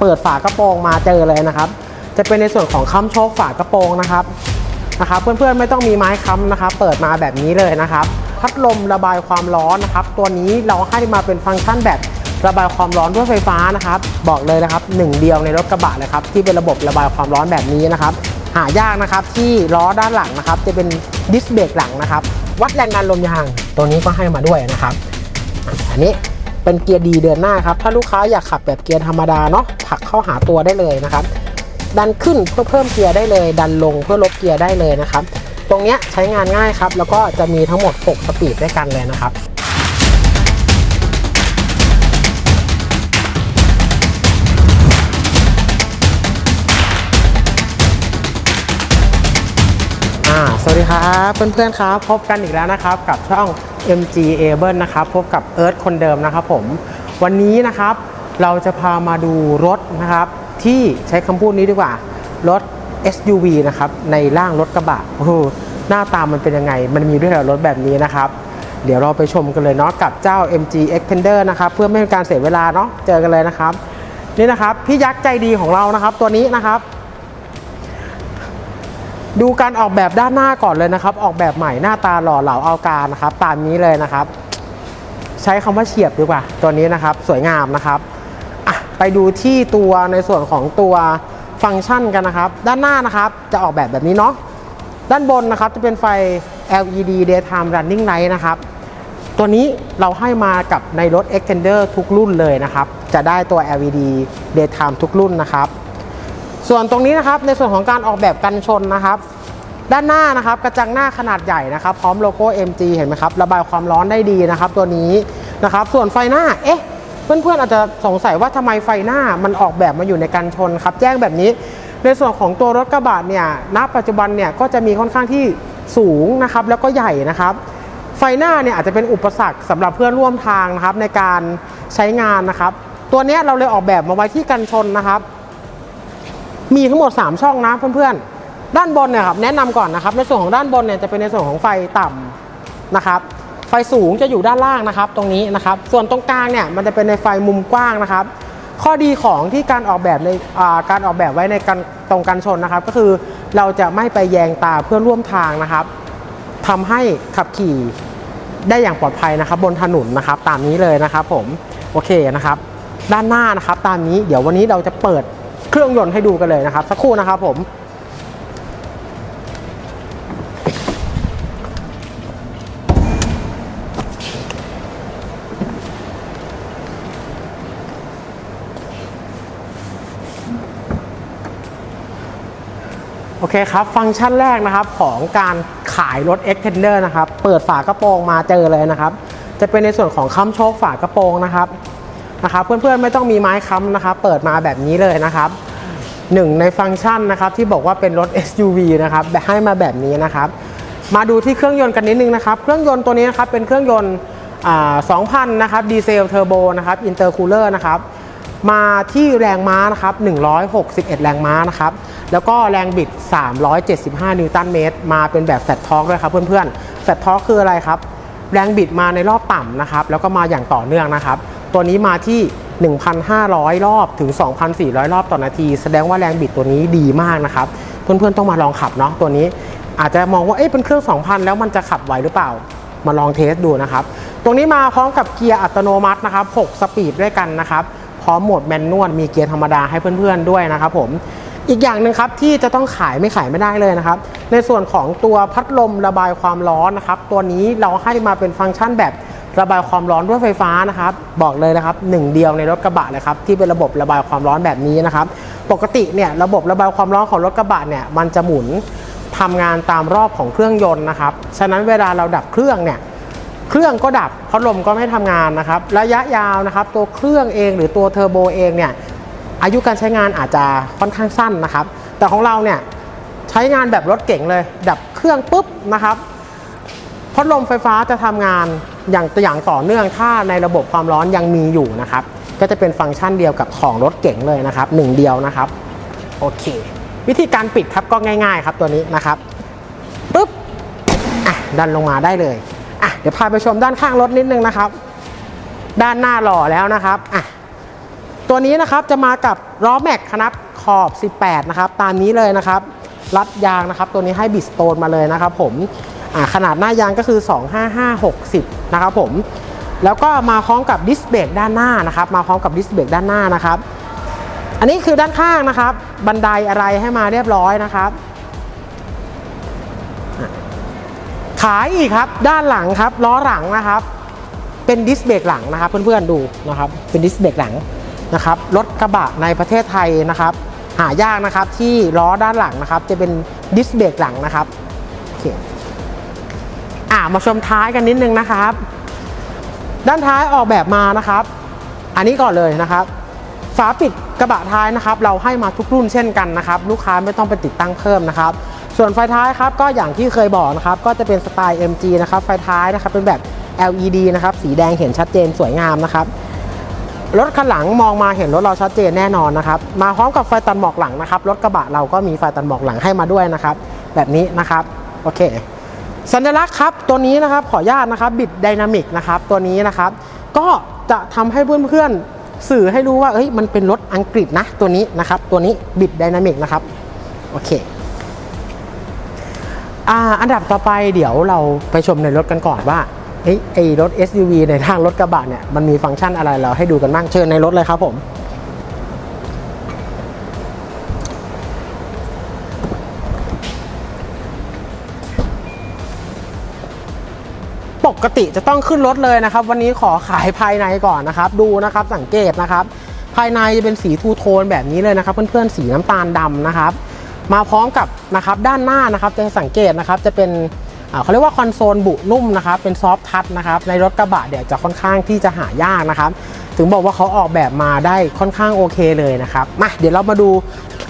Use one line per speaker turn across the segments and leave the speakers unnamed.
เปิดฝากระโปรงมาเจอเลยนะครับ จะเป็นในส่วนของค้ำโชคฝากระโปรงนะครับนะครับ เพื่อนๆไม่ต้องมีไม้ค้ำนะครับ เปิดมาแบบนี้เลยนะครับ พัดลมระบายความร้อนนะครับ ตัวนี้เราให้มาเป็นฟังก์ชันแบบระบายความร้อนด้วยไฟฟ้านะครับ บอกเลยนะครับหนึ่งเดียวในรถกระบะเลยครับที่เป็นระบบระบายความร้อนแบบนี้นะครับ หายากนะครับที่ล้อด้านหลังนะครับ จะเป็นดิสเบรกหลังนะครับ วัดแรงดันลมยาง ตัวนี้ก็ให้มาด้วยนะครับ อันนี้ เป็นเกียร์ดีเดือนหน้าครับ ถ้าลูกค้าอยากขับแบบเกียร์ธรรมดาเนาะผลักเข้าหาตัวได้เลยนะครับ ดันขึ้นเพื่อเพิ่มเกียร์ได้เลย ดันลงเพื่อลบเกียร์ได้เลยนะครับ ตรงเนี้ยใช้งานง่ายครับ แล้วก็จะมีทั้งหมด 6 สปีดด้วยกันเลยนะครับ สวัสดีครับเพื่อนๆครับพบกันอีกแล้วนะครับกับช่อง MG Able นะครับพบกับเอิร์ธคนเดิมนะครับผมวันนี้นะครับเราจะพามาดูรถนะครับที่ใช้คำพูดนี้ดีกว่า รถ SUV นะครับในร่างรถกระบะโอ้โหหน้าตามันเป็นยังไง มันมีด้วยเหรอรถแบบนี้นะครับเดี๋ยวเราไปชมกันเลยเนาะกับเจ้า MG Extender นะครับเพื่อไม่ให้การเสียเวลาเนาะเจอกันเลยนะครับนี่นะครับพี่ยักษ์ใจดีของเรานะครับตัวนี้นะครับ ดูการออกแบบด้านหน้าก่อนเลยนะครับ ออกแบบใหม่หน้าตาหล่อเหลาเอาการนะครับ ตามนี้เลยนะครับ ใช้คำว่าเฉียบดีกว่า ตัวนี้นะครับ สวยงามนะครับไปดูที่ตัวในส่วนของตัวฟังก์ชันกันนะครับ ด้านหน้านะครับ จะออกแบบแบบนี้เนาะด้านบนนะครับจะเป็นไฟ LED daytime running light นะครับ ตัวนี้เราให้มากับในรถ Extender ทุกรุ่นเลยนะครับ จะได้ตัว LED daytime ทุกรุ่นนะครับ ส่วนตรงนี้นะครับในส่วนของการออกแบบกันชนนะครับด้านหน้านะครับกระจังหน้าขนาดใหญ่นะครับ พร้อมโลโก้ MG เห็นไหมครับระบายความร้อนได้ดีนะครับ ตัวนี้นะครับ ส่วนไฟหน้าเอ๊ะเพื่อนๆอาจจะสงสัยว่าทำไมไฟหน้ามันออกแบบมาอยู่ในกันชนครับ แจ้งแบบนี้ ในส่วนของตัวรถกระบะเนี่ยณปัจจุบันเนี่ยก็จะมีค่อนข้างที่สูงนะครับ แล้วก็ใหญ่นะครับ ไฟหน้าเนี่ยอาจจะเป็นอุปสรรคสำหรับเพื่อนร่วมทางนะครับในการใช้งานนะครับ ตัวนี้เราเลยออกแบบมาไว้ที่กันชนนะครับ มีทั้งหมด 3 ช่องนะเพื่อนๆ ด้านบนเนี่ยครับแนะนำก่อนนะครับ ในส่วนของด้านบนเนี่ยจะเป็นในส่วนของไฟต่ำนะครับ ไฟสูงจะอยู่ด้านล่างนะครับ ตรงนี้นะครับ ส่วนตรงกลางเนี่ยมันจะเป็นในไฟมุมกว้างนะครับ ข้อดีของที่การออกแบบในการออกแบบไว้ในกันตรงกันชนนะครับ ก็คือเราจะไม่ไปแยงตาเพื่อร่วมทางนะครับทำให้ขับขี่ได้อย่างปลอดภัยนะครับ บนถนนนะครับ ตามนี้เลยนะครับ ผมโอเคนะครับ ด้านหน้านะครับ ตามนี้เดี๋ยววันนี้เราจะเปิด เครื่องยนต์ให้ดูกันเลยนะครับ สักครู่นะครับผมโอเคครับ ฟังก์ชันแรกนะครับของการขายรถ Extender นะครับ เปิดฝากระโปรงมาเจอเลยนะครับ จะเป็นในส่วนของค้ำโชคฝากระโปรงนะครับนะครับ เพื่อนๆไม่ต้องมีไม้ค้ำนะครับ เปิดมาแบบนี้เลยนะครับ หนึ่งในฟังก์ชันนะครับที่บอกว่าเป็นรถ SUV นะครับให้มาแบบนี้นะครับ มาดูที่เครื่องยนต์กันนิดนึงนะครับ เครื่องยนต์ตัวนี้นะครับเป็นเครื่องยนต์2,000นะครับดีเซลเทอร์โบนะครับอินเตอร์คูลเลอร์นะครับมาที่แรงม้านะครับ161 แรงม้านะครับ แล้วก็แรงบิด 375 นิวตันเมตร มาเป็นแบบแฟตทอกด้วยครับเพื่อนๆแฟตทอกคืออะไรครับ แรงบิดมาในรอบต่ำนะครับ แล้วก็มาอย่างต่อเนื่องนะครับ ตัวนี้มาที่ 1,500 รอบถึง 2,400 รอบต่อนาที แสดงว่าแรงบิดตัวนี้ดีมากนะครับ เพื่อนๆต้องมาลองขับเนาะตัวนี้ อาจจะมองว่าเอ๊ะเป็นเครื่อง 2,000 แล้วมันจะขับไหวหรือเปล่า มาลองเทสดูนะครับ ตรงนี้มาพร้อมกับเกียร์อัตโนมัตินะครับ 6 สปีดด้วยกันนะครับ พร้อมโหมดแมนนวลมีเกียร์ธรรมดาให้เพื่อนๆด้วยนะครับผมอีกอย่างหนึ่งครับที่จะต้องขายไม่ขายไม่ได้เลยนะครับ ในส่วนของตัวพัดลมระบายความร้อนนะครับ ตัวนี้เราให้มาเป็นฟังก์ชันแบบ ระบายความร้อนด้วยไฟฟ้านะครับ บอกเลยนะครับหนึ่งเดียวในรถกระบะเลยครับที่เป็นระบบระบายความร้อนแบบนี้นะครับ ปกติเนี่ยระบบระบายความร้อนของรถกระบะเนี่ยมันจะหมุนทำงานตามรอบของเครื่องยนต์นะครับ ฉะนั้นเวลาเราดับเครื่องเนี่ยเครื่องก็ดับพัดลมก็ไม่ทำงานนะครับ ระยะยาวนะครับตัวเครื่องเองหรือตัวเทอร์โบเองเนี่ยอายุการใช้งานอาจจะค่อนข้างสั้นนะครับ แต่ของเราเนี่ยใช้งานแบบรถเก่งเลย ดับเครื่องปุ๊บนะครับ พัดลมไฟฟ้าจะทำงานอย่างอย่างต่อเนื่องถ้าในระบบความร้อนยังมีอยู่นะครับ ก็จะเป็นฟังก์ชันเดียวกับของรถเก่งเลยนะครับหนึ่งเดียวนะครับโอเค วิธีการปิดครับก็ง่ายๆครับตัวนี้นะครับปุ๊บอะดันลงมาได้เลยอะเดี๋ยวพาไปชมด้านข้างรถนิดนึงนะครับ ด้านหน้าหล่อแล้วนะครับอะตัวนี้นะครับจะมากับล้อแม็กครับขอบ 18 นะครับ ตามนี้เลยนะครับ รัดยางนะครับ ตัวนี้ให้บิสโตนมาเลยนะครับ ผม ขนาดหน้ายางก็คือ 25560 นะครับผม แล้วก็มาพร้อมกับดิสเบรกด้านหน้านะครับ มาพร้อมกับดิสเบรกด้านหน้านะครับ อันนี้คือด้านข้างนะครับ บันไดอะไรให้มาเรียบร้อยนะครับ ขายอีกครับ ด้านหลังครับ ล้อหลังนะครับ เป็นดิสเบรกหลังนะครับ เพื่อนๆดูนะครับ เป็นดิสเบรกหลังนะครับ รถกระบะในประเทศไทยนะครับ หายากนะครับที่ล้อด้านหลังนะครับ จะเป็นดิสเบรกหลังนะครับ มาชมท้ายกันนิดนึงนะครับ ด้านท้ายออกแบบมานะครับ อันนี้ก่อนเลยนะครับ ฝาปิดกระบะท้ายนะครับ เราให้มาทุกรุ่นเช่นกันนะครับ ลูกค้าไม่ต้องไปติดตั้งเพิ่มนะครับ ส่วนไฟท้ายครับก็อย่างที่เคยบอกนะครับ ก็จะเป็นสไตล์ MG นะครับ ไฟท้ายนะครับเป็นแบบ LED นะครับ สีแดงเห็นชัดเจนสวยงามนะครับรถคันหลังมองมาเห็นรถเราชัดเจนแน่นอนนะครับ มาพร้อมกับไฟตัดหมอกหลังนะครับ รถกระบะเราก็มีไฟตัดหมอกหลังให้มาด้วยนะครับ แบบนี้นะครับ โอเค สัญลักษณ์ครับตัวนี้นะครับขออนุญาตนะครับบิดไดนามิกนะครับตัวนี้นะครับ ก็จะทำให้เพื่อนๆสื่อให้รู้ว่าเอ้ยมันเป็นรถอังกฤษนะตัวนี้นะครับ ตัวนี้บิดไดนามิกนะครับโอเคอ่าอันดับต่อไปเดี๋ยวเราไปชมในรถกันก่อนว่าเอ้ยไอรถ SUV ในทางรถกระบะเนี่ยมันมีฟังก์ชันอะไรเราให้ดูกันบ้างเชิญในรถเลยครับผม ปกติจะต้องขึ้นรถเลยนะครับ วันนี้ขอขายภายในก่อนนะครับ ดูนะครับสังเกตนะครับ ภายในจะเป็นสีทูโทนแบบนี้เลยนะครับ เพื่อนๆสีน้ำตาลดำนะครับ มาพร้อมกับนะครับด้านหน้านะครับจะสังเกตนะครับจะเป็นเขาเรียกว่าคอนโซลบุนุ่มนะครับเป็นซอฟทัชนะครับในรถกระบะเดี๋ยวจะค่อนข้างที่จะหายากนะครับ ถึงบอกว่าเขาออกแบบมาได้ค่อนข้างโอเคเลยนะครับมาเดี๋ยวเรามาดู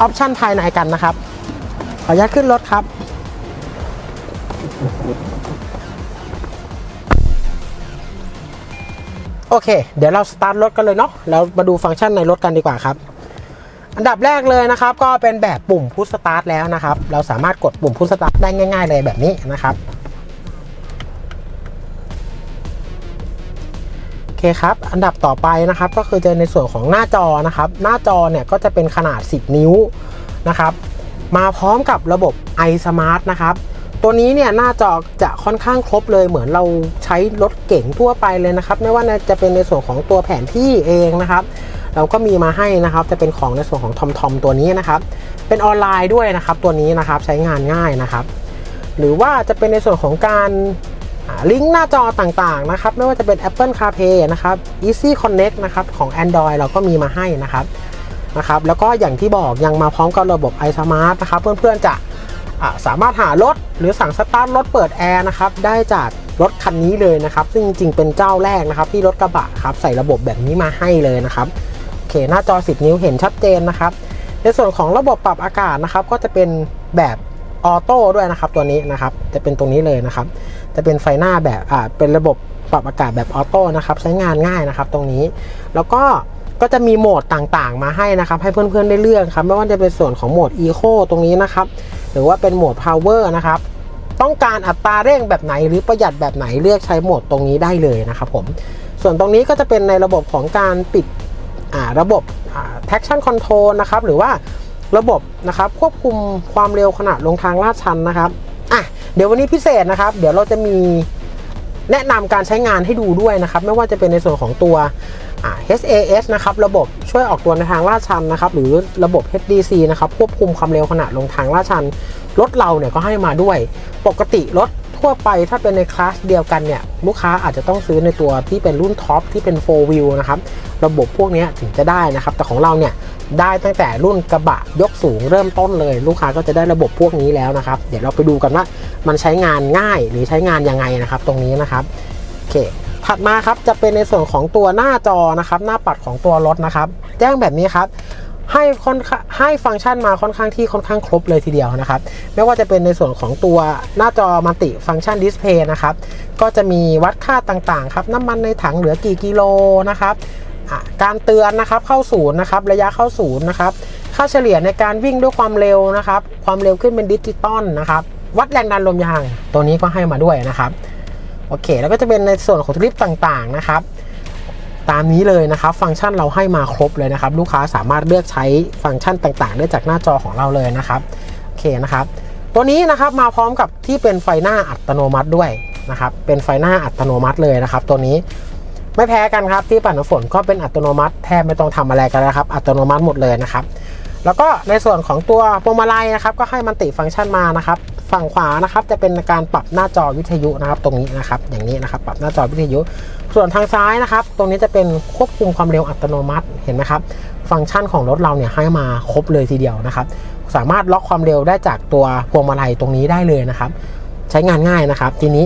ออปชันภายในกันนะครับขออนุญาตขึ้นรถครับ อเค เดี๋ยวเราสตาร์ทรถกันเลยเนาะแล้วมาดูฟังก์ชันในรถกันดีกว่าครับ อันดับแรกเลยนะครับ ก็เป็นแบบปุ่มพุชสตาร์ทแล้วนะครับ เราสามารถกดปุ่มพุชสตาร์ทได้ง่าย ๆ เลยแบบนี้นะครับโอเคครับ อันดับต่อไปนะครับ ก็คือจะในส่วนของหน้าจอนะครับ หน้าจอเนี่ยก็จะเป็นขนาด 10 นิ้วนะครับ มาพร้อมกับระบบ iSmart นะครับ ตัวนี้เนี่ยหน้าจอจะค่อนข้างครบเลยเหมือนเราใช้รถเก๋งทั่วไปเลยนะครับ ไม่ว่าจะเป็นในส่วนของตัวแผนที่เองนะครับเราก็มีมาให้นะครับ จะเป็นของในส่วนของทอมทอมตัวนี้นะครับ เป็นออนไลน์ด้วยนะครับ ตัวนี้นะครับใช้งานง่ายนะครับ หรือว่าจะเป็นในส่วนของการลิงก์หน้าจอต่างๆนะครับ ไม่ว่าจะเป็น Apple CarPlay นะครับ Easy Connect นะครับของ Android เราก็มีมาให้นะครับนะครับ แล้วก็อย่างที่บอกยังมาพร้อมกับระบบ iSmart นะครับ เพื่อนๆจะ สามารถหารถหรือสั่งสตาร์ทรถเปิดแอร์นะครับได้จากรถคันนี้เลยนะครับ ซึ่งจริงๆเป็นเจ้าแรกนะครับที่รถกระบะครับใส่ระบบแบบนี้มาให้เลยนะครับโอเคหน้าจอ 10 นิ้วเห็นชัดเจนนะครับ ในส่วนของระบบปรับอากาศนะครับ ก็จะเป็นแบบออโต้ด้วยนะครับตัวนี้นะครับจะเป็นตรงนี้เลยนะครับ จะเป็นไฟหน้าแบบอ่าเป็นระบบปรับอากาศแบบออโต้นะครับใช้งานง่ายนะครับตรงนี้ แล้วก็ก็จะมีโหมดต่างๆ มาให้นะครับ ให้เพื่อนๆได้เลือกครับไม่ว่าจะเป็นส่วนของโหมด Eco ตรงนี้นะครับ หรือว่าเป็นโหมด Power นะครับต้องการอัตราเร่งแบบไหนหรือประหยัดแบบไหนเลือกใช้โหมดตรงนี้ได้เลยนะครับผม ส่วนตรงนี้ก็จะเป็นในระบบของการปิดระบบ traction control นะครับหรือว่าระบบนะครับควบคุมความเร็วขณะลงทางลาดชันนะครับอะเดี๋ยววันนี้พิเศษนะครับ เดี๋ยวเราจะมี แนะนำการใช้งานให้ดูด้วยนะครับ ไม่ว่าจะเป็นในส่วนของตัว HAS นะครับ ระบบช่วยออกตัวในทางลาดชันนะครับ หรือระบบ HDC นะครับ ควบคุมความเร็วขณะลงทางลาดชัน รถเราเนี่ยก็ให้มาด้วย ปกติรถทั่วไปถ้าเป็นในคลาสเดียวกันเนี่ย ลูกค้าอาจจะต้องซื้อในตัวที่เป็นรุ่นท็อปที่เป็น 4 wheel นะครับ ระบบพวกนี้ถึงจะได้นะครับ แต่ของเราเนี่ย ได้ตั้งแต่รุ่นกระบะยกสูงเริ่มต้นเลย ลูกค้าก็จะได้ระบบพวกนี้แล้วนะครับ เดี๋ยวเราไปดูกันว่ามันใช้งานง่ายหรือใช้งานยังไงนะครับ ตรงนี้นะครับโอเคถัดมาครับจะเป็นในส่วนของตัวหน้าจอนะครับ หน้าปัดของตัวรถนะครับ แจ้งแบบนี้ครับให้ค่อนข้างให้ฟังก์ชันมาค่อนข้างที่ค่อนข้างครบเลยทีเดียวนะครับ ไม่ว่าจะเป็นในส่วนของตัวหน้าจอมัลติฟังก์ชันดิสเพย์นะครับ ก็จะมีวัดค่าต่างๆครับ น้ำมันในถังเหลือกี่กิโลนะครับ การเตือนนะครับเข้าศูนย์นะครับระยะเข้าศูนย์นะครับค่าเฉลี่ยในการวิ่งด้วยความเร็วนะครับ ความเร็วขึ้นเป็นดิจิตอลนะครับ วัดแรงดันลมยางตัวนี้ก็ให้มาด้วยนะครับโอเค แล้วก็จะเป็นในส่วนของทริปต่างๆนะครับ ตามนี้เลยนะครับ ฟังก์ชันเราให้มาครบเลยนะครับ ลูกค้าสามารถเลือกใช้ฟังก์ชันต่างๆ ได้จากหน้าจอของเราเลยนะครับโอเคนะครับ ตัวนี้นะครับมาพร้อมกับที่เป็นไฟหน้าอัตโนมัติด้วยนะครับ เป็นไฟหน้าอัตโนมัติเลยนะครับ ตัวนี้ ไม่แพ้กันครับที่ปัดน้ำฝนก็เป็นอัตโนมัติแทบไม่ต้องทำอะไรกันแล้วครับอัตโนมัติหมดเลยนะครับแล้วก็ในส่วนของตัวพวงมาลัยนะครับก็ให้มันติฟังก์ชันมานะครับฝั่งขวานะครับจะเป็นการปรับหน้าจอวิทยุนะครับ ตรงนี้นะครับ อย่างนี้นะครับ ปรับหน้าจอวิทยุ ส่วนทางซ้ายนะครับ ตรงนี้จะเป็นควบคุมความเร็วอัตโนมัติเห็นไหมครับ ฟังก์ชันของรถเราเนี่ยให้มาครบเลยทีเดียวนะครับ สามารถล็อกความเร็วได้จากตัวพวงมาลัยตรงนี้ได้เลยนะครับ ใช้งานง่ายนะครับ ทีนี้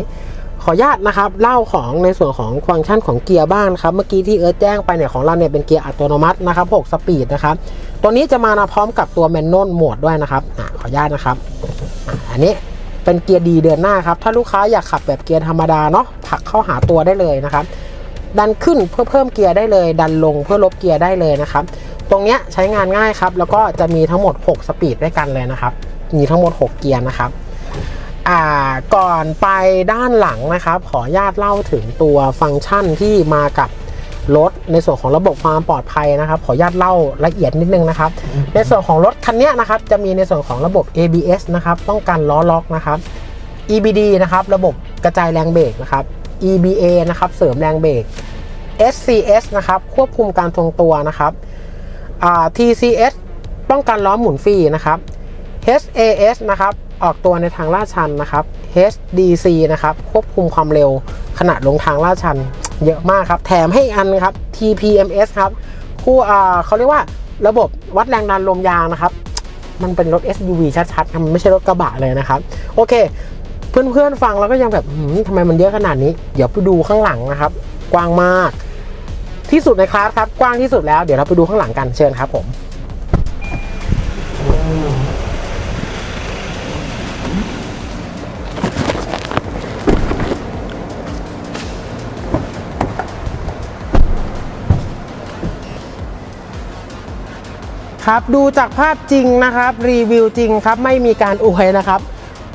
ขออนุญาตนะครับเล่าของในส่วนของฟังก์ชันของเกียร์บ้างนครับเมื่อกี้ที่เอิร์ธแจ้งไปเนี่ยของเราเนี่ยเป็นเกียร์อัตโนมัตินะครับ6สปีดนะครับตัวนี้จะมาพร้อมกับตัวแมนนวลโหมดด้วยนะครับอขออนุญาตนะครับอันนี้เป็นเกียร์ดีเดินหน้าครับถ้าลูกค้าอยากขับแบบเกียร์ธรรมดาเนาะผลักเข้าหาตัวได้เลยนะครับดันขึ้นเพื่อเพิ่มเกียร์ได้เลย ดันลงเพื่อลบเกียร์ได้เลยนะครับตรงเนี้ยใช้งานง่ายครับแล้วก็จะมีทั้งหมด 6 สปีดด้วยกันเลยนะครับมีทั้งหมด 6 เกียร์นะครับ อ่าก่อนไปด้านหลังนะครับ ขออนุญาตเล่าถึงตัวฟังก์ชันที่มากับรถในส่วนของระบบความปลอดภัยนะครับ ขออนุญาตเล่าละเอียดนิดนึงนะครับ ในส่วนของรถคันเนี้ยนะครับ จะมีในส่วนของระบบ ABS นะครับ ป้องกันล้อล็อกนะครับ EBD นะครับ ระบบกระจายแรงเบรกนะครับ EBA นะครับ เสริมแรงเบรก SCS นะครับ ควบคุมการทรงตัวนะครับอ่า TCS ป้องกันล้อหมุนฟรีนะครับ HAS นะครับ ออกตัวในทางลาดชันนะครับ HDC นะครับ ควบคุมความเร็วขณะลงทางลาดชัน เยอะมากครับ แถมให้อันครับ TPMS ครับคู่เขาเรียกว่าระบบวัดแรงดันลมยางนะครับ มันเป็นรถ SUV ชัดๆมันไม่ใช่รถกระบะเลยนะครับ โอเค เพื่อนๆฟังแล้วก็ยังแบบทำไมมันเยอะขนาดนี้ เดี๋ยวไปดูข้างหลังนะครับ กว้างมาก ที่สุดในคลาสครับ กว้างที่สุดแล้ว เดี๋ยวเราไปดูข้างหลังกัน เชิญครับผม ครับดูจากภาพจริงนะครับรีวิวจริงครับไม่มีการอวยนะครับ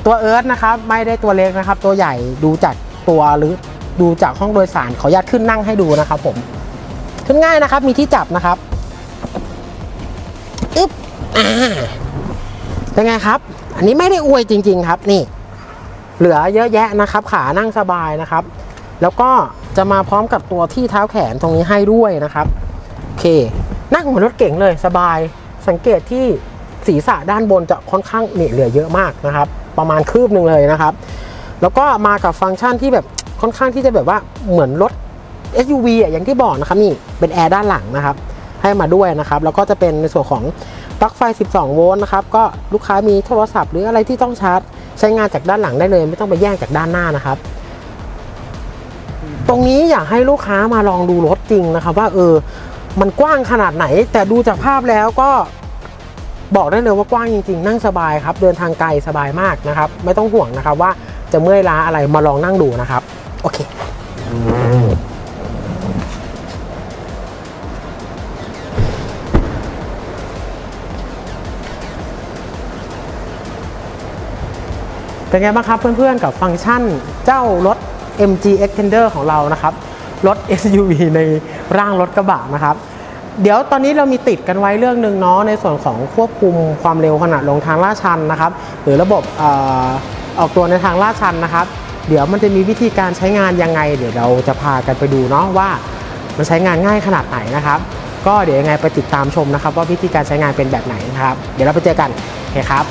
ตัวเอิร์ธนะครับไม่ได้ตัวเล็กนะครับ ตัวใหญ่ดูจากตัวหรือดูจากห้องโดยสารขออนุญาตขึ้นนั่งให้ดูนะครับผมขึ้นง่ายนะครับมีที่จับนะครับอึ๊บอ่าเป็นไงครับ อันนี้ไม่ได้อวยจริง ๆ ครับนี่ เหลือเยอะแยะนะครับ ขานั่งสบายนะครับ แล้วก็จะมาพร้อมกับตัวที่เท้าแขนตรงนี้ให้ด้วยนะครับโอเคนั่งเหมือนรถเก๋งเลยสบาย สังเกตที่ศีรษะด้านบนจะค่อนข้างเนี่ยเหลือเยอะมากนะครับ ประมาณคืบหนึ่งเลยนะครับ แล้วก็มากับฟังก์ชันที่แบบค่อนข้างที่จะแบบว่าเหมือนรถ SUV อะอย่างที่บอกนะครับนี่เป็นแอร์ด้านหลังนะครับ ให้มาด้วยนะครับ แล้วก็จะเป็นในส่วนของปลั๊กไฟ 12 โวลต์นะครับ ก็ลูกค้ามีโทรศัพท์หรืออะไรที่ต้องชาร์จ ใช้งานจากด้านหลังได้เลย ไม่ต้องไปแย่งจากด้านหน้านะครับ ตรงนี้อยากให้ลูกค้ามาลองดูรถจริงนะครับ ว่าเออมันกว้างขนาดไหน แต่ดูจากภาพแล้วก็ บอกได้เลยว่ากว้างจริงๆ นั่งสบายครับ เดินทางไกลสบายมากนะครับ ไม่ต้องห่วงนะครับว่าจะเมื่อยล้าอะไรมาลองนั่งดูนะครับ โอเค เป็นไงบ้างครับเพื่อนๆกับฟังก์ชันเจ้ารถ MG Extender ของเรานะครับ รถ SUV ในร่างรถกระบะนะครับ เดี๋ยวตอนนี้เรามีติดกันไว้เรื่องหนึ่งเนาะในส่วนของควบคุมความเร็วขณะลงทางลาดชันนะครับ หรือระบบออออกตัวในทางลาดชันนะครับ เดี๋ยวมันจะมีวิธีการใช้งานยังไง เดี๋ยวเราจะพากันไปดูเนาะว่ามันใช้งานง่ายขนาดไหนนะครับ ก็เดี๋ยวยังไงไปติดตามชมนะครับ ว่าวิธีการใช้งานเป็นแบบไหนนะครับ เดี๋ยวเราไปเจอกันโอเคครับ